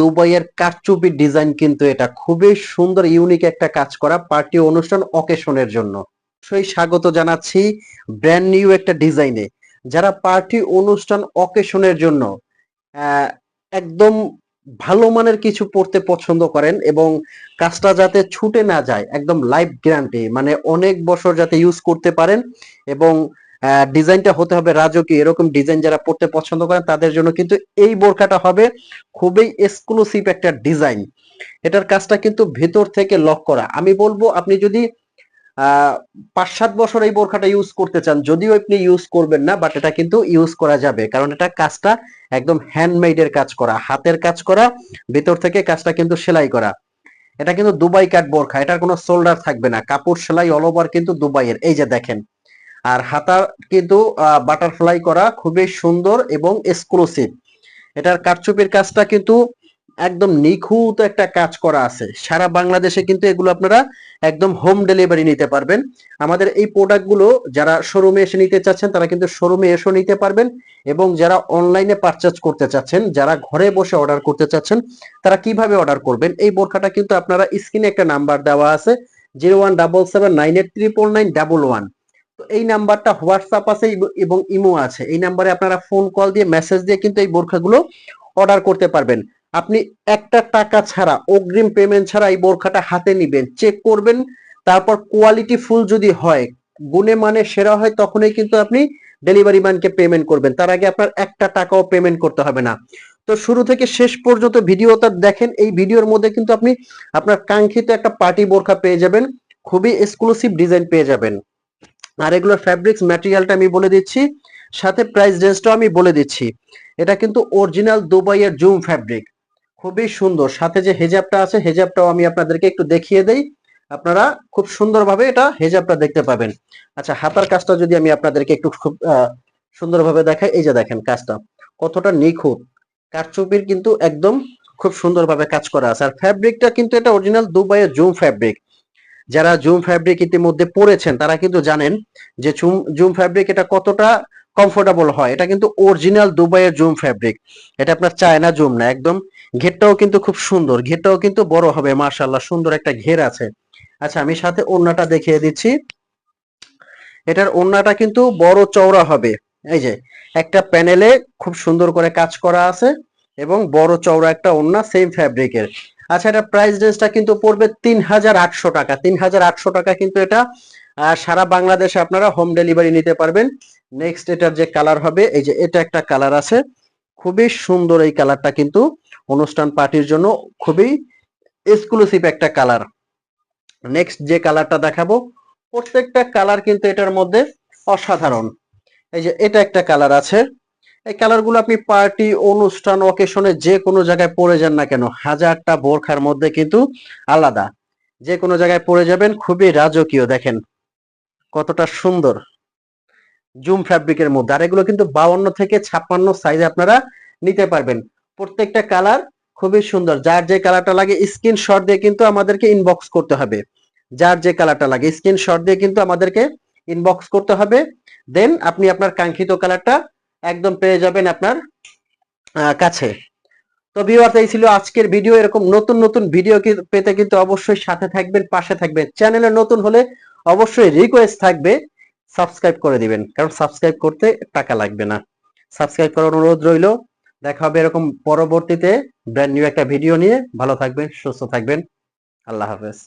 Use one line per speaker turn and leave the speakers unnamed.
দুবাইয়ের কারচুপি ডিজাইন কিন্তু এটা। খুবই সুন্দর ইউনিক একটা কাজ করা পার্টি অনুষ্ঠান অকেশনের জন্য। সেই স্বাগত জানাচ্ছি ব্র্যান্ড নিউ একটা ডিজাইনে যারা পার্টি অনুষ্ঠান অকেশনের জন্য একদম ভালো মানের কিছু পড়তে পছন্দ করেন এবং কাজটা যাতে ছুটে না যায়, একদম লাইফ গ্যারান্টি মানে অনেক বছর যাতে ইউজ করতে পারেন এবং ডিজাইনটা হতে হবে রাজকীয়। এরকম ডিজাইন যারা পড়তে পছন্দ করেন, তাদের জন্য কিন্তু এই বোরখাটা হবে খুবই এক্সক্লুসিভ একটা ডিজাইন। এটার কাজটা কিন্তু ভেতর থেকে লক করা। আমি বলব, আপনি যদি পাঁচ সাত বছর এই বোরখাটা ইউজ করতে চান, যদিও আপনি ইউজ করবেন না বাট এটা কিন্তু ইউজ করা যাবে। কারণ এটা কাজটা একদম হ্যান্ডমেড এর কাজ করা, হাতের কাজ করা, ভেতর থেকে কাজটা কিন্তু সেলাই করা। এটা কিন্তু দুবাই কাট বোরখা, এটার কোনো শোল্ডার থাকবে না। কাপড় সেলাই অল ওভার কিন্তু দুবাইয়ের। এই যে দেখেন আর হাতা কিন্তু বাটারফ্লাই করা খুবই সুন্দর এবং এক্সক্লুসিভ এটার কারচুপির কাজটা কিন্তু একদম নিখুঁত একটা কাজ করা আছে। সারা বাংলাদেশে কিন্তু এগুলো আপনারা একদম হোম ডেলিভারি নিতে পারবেন। আমাদের এই প্রোডাক্টগুলো যারা শোরুমে এসে নিতে চাচ্ছেন, তারা কিন্তু শোরুমে এসেও নিতে পারবেন এবং যারা অনলাইনে পারচেজ করতে চাচ্ছেন, যারা ঘরে বসে অর্ডার করতে চাচ্ছেন, তারা কীভাবে অর্ডার করবেন? এই বোরখাটা কিন্তু আপনারা স্ক্রিনে একটা নাম্বার দেওয়া আছে zero one double seven nine eight triple nine double one এই নাম্বারটা হোয়াটসঅ্যাপ আছে এবং ইমো আছে। এই নাম্বারে আপনারা ফোন কল দিয়ে, মেসেজ দিয়ে কিন্তু এই বোরখাগুলো অর্ডার করতে পারবেন। আপনি একটা টাকা ছাড়া, অগ্রিম পেমেন্ট ছাড়া এই বোরখাটা হাতে নিবেন। চেক করবেন, তারপর কোয়ালিটি ফুল যদি হয়, গুণে মানে সেরা হয়, তখনই কিন্তু আপনি ডেলিভারি ম্যানকে পেমেন্ট করবেন। তার আগে আপনার একটা টাকাও পেমেন্ট করতে হবে না। তো শুরু থেকে শেষ পর্যন্ত ভিডিওটা দেখেন। এই ভিডিওর মধ্যে কিন্তু আপনি আপনার কাঙ্ক্ষিত একটা পার্টি বোরখা পেয়ে যাবেন। খুবই এক্সক্লুসিভ ডিজাইন পেয়ে যাবেন। আর এগুলোর ফ্যাব্রিক্স ম্যাটেরিয়ালটা আমি বলে দিচ্ছি। সাথে প্রাইস রেঞ্জটাও আমি বলে দিচ্ছি। এটা কিন্তু অরিজিনাল দুবাইয়ের জুম ফ্যাব্রিক খুবই সুন্দর। সাথে যে হেজাবটা আছে, হেজাবটাও আমি আপনাদেরকে একটু দেখিয়ে দেই। আপনারা খুব সুন্দরভাবে এটা হেজাবটা দেখতে পাবেন। আচ্ছা হাতার কাজটা যদি আমি আপনাদেরকে একটু খুব সুন্দরভাবে দেখাই, এই যে দেখেন কাজটা। কতটা নিখুঁত। কারচুপির কিন্তু একদম খুব সুন্দরভাবে কাজ করা আছে। আর ফ্যাব্রিকটা কিন্তু এটা অরিজিনাল দুবাইয়ের জুম ফ্যাব্রিক যারা জুম ফ্যাব্রিক ইতিমধ্যে পরেছেন তারা কিন্তু জানেন যে জুম জুম ফ্যাব্রিক এটা কতটা কমফোর্টেবল হয়। এটা কিন্তু অরিজিনাল দুবাইয়ের জুম ফ্যাব্রিক এটা আপনার চায়না জুম না, একদম ঘেরটাও কিন্তু খুব সুন্দর, ঘেরটাও কিন্তু বড় হবে মার্শাল্লাহ সুন্দর একটা ঘের আছে। আচ্ছা আমি সাথে ওড়নাটা দেখিয়ে দিচ্ছি। এটার ওড়নাটা কিন্তু বড় চওড়া হবে। এই যে, একটা প্যানেলে খুব সুন্দর করে কাজ করা আছে এবং বড় চওড়া একটা ওড়না সেম ফ্যাব্রিকের আচ্ছা এটা প্রাইস রেঞ্জটা কিন্তু পড়বে তিন হাজার আটশো টাকা। তিন হাজার আটশো টাকা কিন্তু এটা সারা বাংলাদেশে আপনারা হোম ডেলিভারি নিতে পারবেন। নেক্সট এটার যে কালার হবে, এই যে এটা একটা কালার আছে। খুবই সুন্দর এই কালারটা কিন্তু অনুষ্ঠান পার্টির জন্য খুবই এক্সক্লুসিভ একটা কালার নেক্সট যে কালারটা দেখাবো, প্রত্যেকটা কালার কিন্তু এটার মধ্যে অসাধারণ। এই যে এটা একটা কালার আছে। এই কালারগুলো আপনি পার্টি, অনুষ্ঠান অকেশনে যে কোনো জায়গায় পরে যান না কেন, হাজারটা বোরখার মধ্যে কিন্তু আলাদা। যে কোনো জায়গায় পরে যাবেন, খুবই রাজকীয়, দেখেন কতটা সুন্দর। জুম ফ্যাব্রিকের মধ্যে, আর এগুলো কিন্তু বাউন্ন থেকে ছাপ্পান্ন সাইজে আপনারা নিতে পারবেন। প্রত্যেকটা কালার খুবই সুন্দর। যার যে কালারটা লাগে স্ক্রিনশট দিয়ে কিন্তু আমাদেরকে ইনবক্স করতে হবে। যার যে কালারটা লাগে স্ক্রিনশট দিয়ে কিন্তু আমাদেরকে ইনবক্স করতে হবে। দেন আপনি আপনার কাঙ্ক্ষিত কালারটা একদম পেয়ে যাবেন আপনার কাছে। তো ভিউয়ার্স এই ছিল আজকের ভিডিও এরকম নতুন নতুন ভিডিও পেতে কিন্তু অবশ্যই সাথে থাকবেন, পাশে থাকবেন। চ্যানেলে নতুন হলে অবশ্যই রিকোয়েস্ট থাকবে সাবস্ক্রাইব করে দিবেন। কারণ সাবস্ক্রাইব করতে টাকা লাগবে না। সাবস্ক্রাইব করার অনুরোধ রইল। দেখা হবে এরকম পরবর্তীতে ব্র্যান্ড নিউ একটা ভিডিও নিয়ে। ভালো থাকবেন, সুস্থ থাকবেন। আল্লাহ হাফেজ।